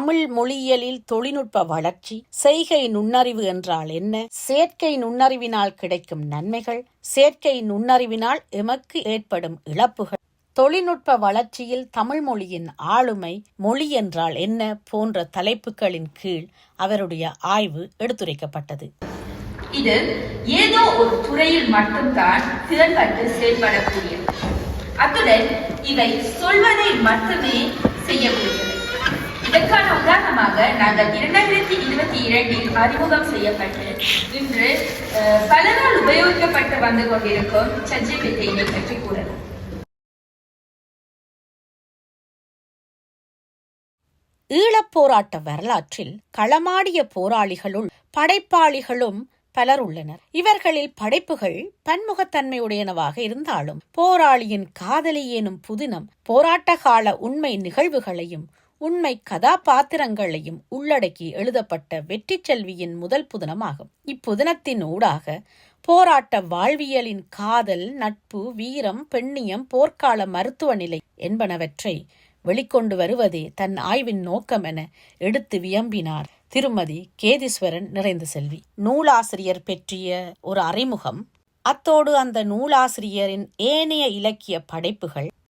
தமிழ் மொழியியலில் தொழில்நுட்ப வளர்ச்சி செய்கை நுண்ணறிவு என்றால் என்ன? செயற்கை நுண்ணறிவினால் கிடைக்கும் நன்மைகள் செயற்கை நுண்ணறிவினால் எமக்கு ஏற்படும் இழப்புகள். தொழில்நுட்ப வளர்ச்சியில் தமிழ் மொழியின் ஆளுமை மொழி என்றால் என்ன? போன்ற தலைப்புகளின் கீழ் அவருடைய ஆய்வு எடுத்துரைக்கப்பட்டது. இது ஏதோ ஒரு துறையில் மட்டும்தான் திறன்பட்டு செயல்படக்கூடியது அத்துடன் இவை சொல்வதை மட்டுமே செய்யக்கூடியது இதற்கான உதாரணமாக நாங்கள் இரண்டாயிரத்தி இருபத்தி இரண்டில் அறிமுகம் செய்யப்பட்டு இன்று பலரால் உபயோகிக்கப்பட்டு வந்து கொண்டிருக்கும் சஜிபித்தியை பற்றி கூறலாம். ஈழப்போராட்ட வரலாற்றில் களமாடிய போராளிகளுள் படைப்பாளிகளும் பலர் உள்ளனர். இவர்களில் படைப்புகள் பன்முகத்தன்மையுடையனவாக இருந்தாலும் போராளியின் காதலி எனும் புதினம் போராட்ட கால உண்மை நிகழ்வுகளையும் உண்மை கதாபாத்திரங்களையும் உள்ளடக்கி எழுதப்பட்ட வெற்றி செல்வியின் முதல் புதினமாகும். இப்புதினத்தின் ஊடாக போராட்ட வாழ்வியலின் காதல் நட்பு வீரம் பெண்ணியம் போர்க்கால மருத்துவ நிலை என்பனவற்றை வெளிக்கொண்டு வருவதே தன் ஆய்வின் நோக்கம் என எடுத்து வியம்பினார் திருமதி கேதீஸ்வரன் நிறைந்த செல்வி. நூலாசிரியர் பற்றிய ஒரு அறிமுகம். அத்தோடு அந்த நூலாசிரியரின் ஏனைய இலக்கிய படைப்புகள்